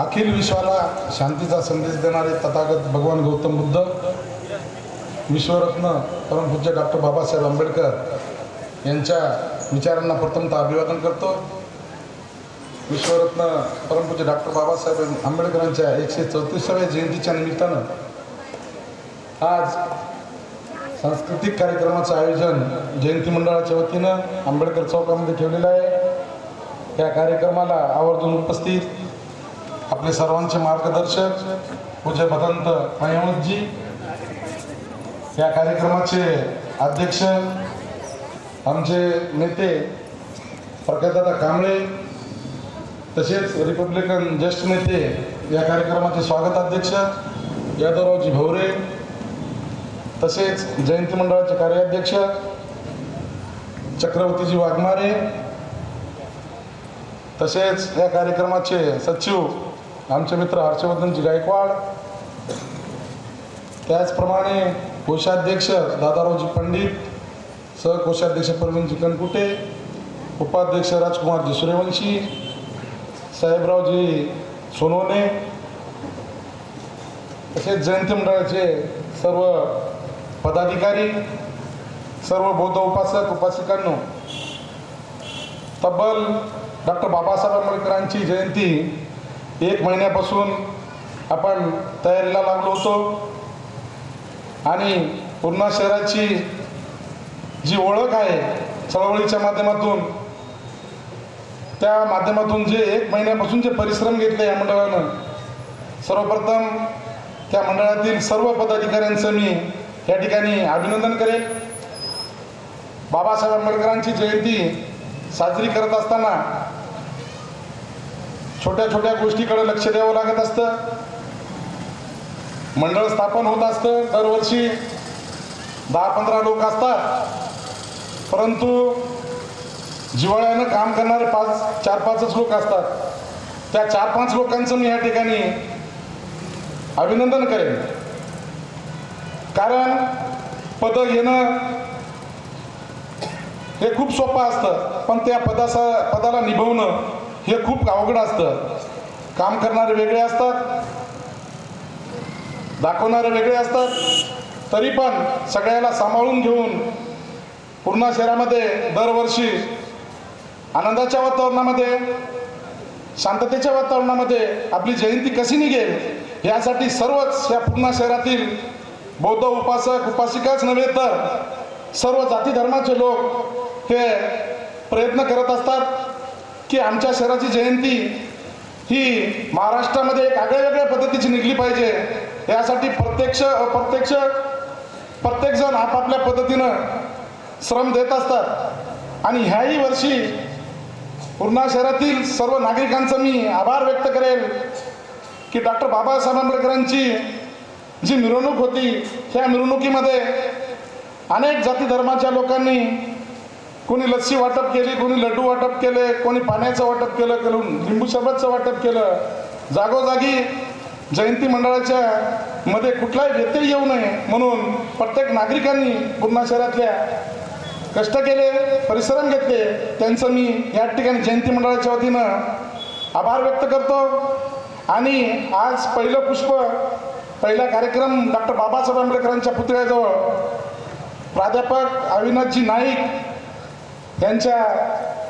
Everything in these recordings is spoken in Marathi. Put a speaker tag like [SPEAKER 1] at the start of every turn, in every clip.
[SPEAKER 1] अखिल विश्वाला शांतीचा संदेश देणारे तथागत भगवान गौतम बुद्ध विश्वरत्न परमपूज्य डॉक्टर बाबासाहेब आंबेडकर यांच्या विचारांना प्रथमतः अभिवादन करतो. विश्वरत्न परमपूज्य डॉक्टर बाबासाहेब आंबेडकरांच्या एकशे चौतीसाव्या जयंतीच्या निमित्तानं आज सांस्कृतिक कार्यक्रमाचं आयोजन जयंती मंडळाच्या वतीनं आंबेडकर चौकामध्ये ठेवलेलं आहे. या कार्यक्रमाला आवर्जून उपस्थित आपले सर्वांचे मार्गदर्शक पूज्य भदंत मयमतजी या कार्यक्रमाचे अध्यक्ष आमचे नेते प्रकाशदादा कांबळे तसेच रिपब्लिकन ज्येष्ठ नेते या कार्यक्रमाचे स्वागताध्यक्ष यादवरावजी भवरे तसेच जयंती मंडळाचे कार्याध्यक्ष चक्रवर्तीजी वाघमारे तसेच या कार्यक्रमाचे सचिव आमचे मित्र हर्षवर्धनजी गायकवाड त्याचप्रमाणे कोषाध्यक्ष दादारावजी पंडित सहकोषाध्यक्ष प्रवीणजी कनकुटे उपाध्यक्ष राजकुमारजी सूर्यवंशी साहेबरावजी सोनोने तसेच जयंती मंडळाचे सर्व पदाधिकारी सर्व बौद्ध उपासक उपासिकांनो तब्बल डॉक्टर बाबासाहेब आंबेडकरांची जयंती एक महिन्यापासून आपण तयारीला लागलो होतो. आणि पूर्णा शहराची जी ओळख आहे चळवळीच्या माध्यमातून त्या माध्यमातून जे एक महिन्यापासून जे परिश्रम घेतले या मंडळानं सर्वप्रथम त्या मंडळातील सर्व पदाधिकाऱ्यांचं मी या ठिकाणी अभिनंदन करेल बाबासाहेब आंबेडकरांची जयंती साजरी करत असताना छोट्या छोट्या गोष्टीकडे लक्ष द्यावं लागत असतं. मंडळ स्थापन होत असतं. दरवर्षी दहा पंधरा लोक असतात. परंतु जिवाळ्यानं काम करणारे पाच चार पाचच लोक असतात. त्या चार पाच लोकांचं मी या ठिकाणी अभिनंदन करेन. कारण पद घेणं हे खूप सोपं असतं. पण त्या पदाचा पदाला निभवणं हे खूप अवघड असतं. काम करणारे वेगळे असतात. दाखवणारे वेगळे असतात. तरी पण सगळ्याला सांभाळून घेऊन पूर्णा शहरामध्ये दरवर्षी आनंदाच्या वातावरणामध्ये शांततेच्या वातावरणामध्ये आपली जयंती कशी निघेल यासाठी सर्वच या पूर्णा शहरातील बौद्ध उपासक उपासिकाच नव्हे तर सर्व जाती धर्माचे लोक हे प्रयत्न करत असतात. की आमच्या शहराची जयंती ही महाराष्ट्रामध्ये एक आगळ्या वेगळ्या पद्धतीची निघली पाहिजे. यासाठी प्रत्यक्ष अप्रत्यक्ष प्रत्येकजण आपापल्या पद्धतीनं श्रम देत असतात. आणि ह्याही वर्षी पूर्णा शहरातील सर्व नागरिकांचा मी आभार व्यक्त करेल की डॉक्टर बाबासाहेब आंबेडकरांची जी मिरवणूक होती त्या मिरवणुकीमध्ये अनेक जाती धर्माच्या लोकांनी कोणी लस्सी वाटप केली कोणी लड्डू वाटप केले कोणी पाण्याचं वाटप केलं करून लिंबू सरबतचं वाटप केलं. जागोजागी जयंती मंडळाच्या मध्ये कुठलाही व्यत्यय येऊ नये म्हणून प्रत्येक नागरिकांनी पूर्णा शहरातल्या कष्ट केले परिश्रम घेतले. त्यांचं मी या ठिकाणी जयंती मंडळाच्या वतीनं आभार व्यक्त करतो. आणि आज पहिलं पुष्प पहिला कार्यक्रम डॉक्टर बाबासाहेब आंबेडकरांच्या पुतळ्याजवळ. प्राध्यापक अविनाथजी नाईक यांच्या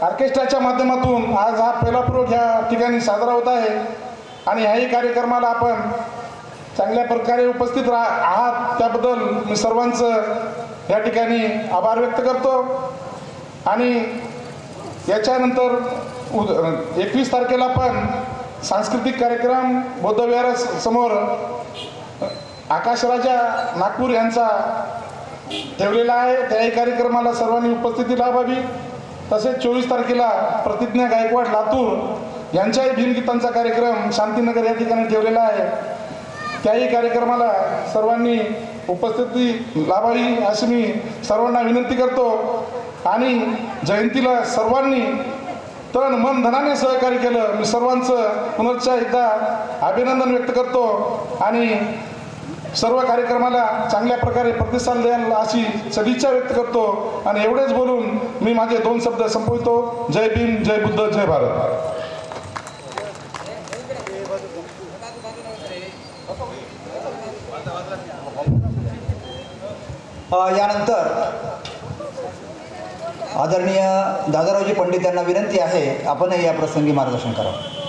[SPEAKER 1] ऑर्केस्ट्राच्या माध्यमातून आज हा पहिला प्रयोग ह्या ठिकाणी साजरा होत आहे. आणि ह्याही कार्यक्रमाला आपण चांगल्या प्रकारे उपस्थित रा आहात. त्याबद्दल मी सर्वांचं या ठिकाणी आभार व्यक्त करतो. आणि याच्यानंतर उद एकवीस तारखेला पण सांस्कृतिक कार्यक्रम बौद्धविहारासमोर आकाशराजा नागपूर यांचा ठेवलेला आहे. त्याही कार्यक्रमाला सर्वांनी उपस्थिती लाभावी. तसेच चोवीस तारखेला प्रतिज्ञा गायकवाड लातूर यांच्याही भीमगीतांचा कार्यक्रम शांतीनगर या ठिकाणी ठेवलेला आहे. त्याही कार्यक्रमाला सर्वांनी उपस्थिती लाभावी अशी मी सर्वांना विनंती करतो. आणि जयंतीला सर्वांनी तण मन धनाने सहकार्य केलं. मी सर्वांचं पुनश्च एकदा अभिनंदन व्यक्त करतो. आणि सर्व कार्यक्रमाला चांगल्या प्रकारे प्रतिसाद द्याल अशी सदिच्छा व्यक्त करतो आणि एवढेच बोलून मी माझे दोन शब्द संपवितो. जय भीम जय बुद्ध जय भारत.
[SPEAKER 2] यानंतर आदरणीय दादारावजी पंडित यांना विनंती आहे आपणही या प्रसंगी मार्गदर्शन करावं.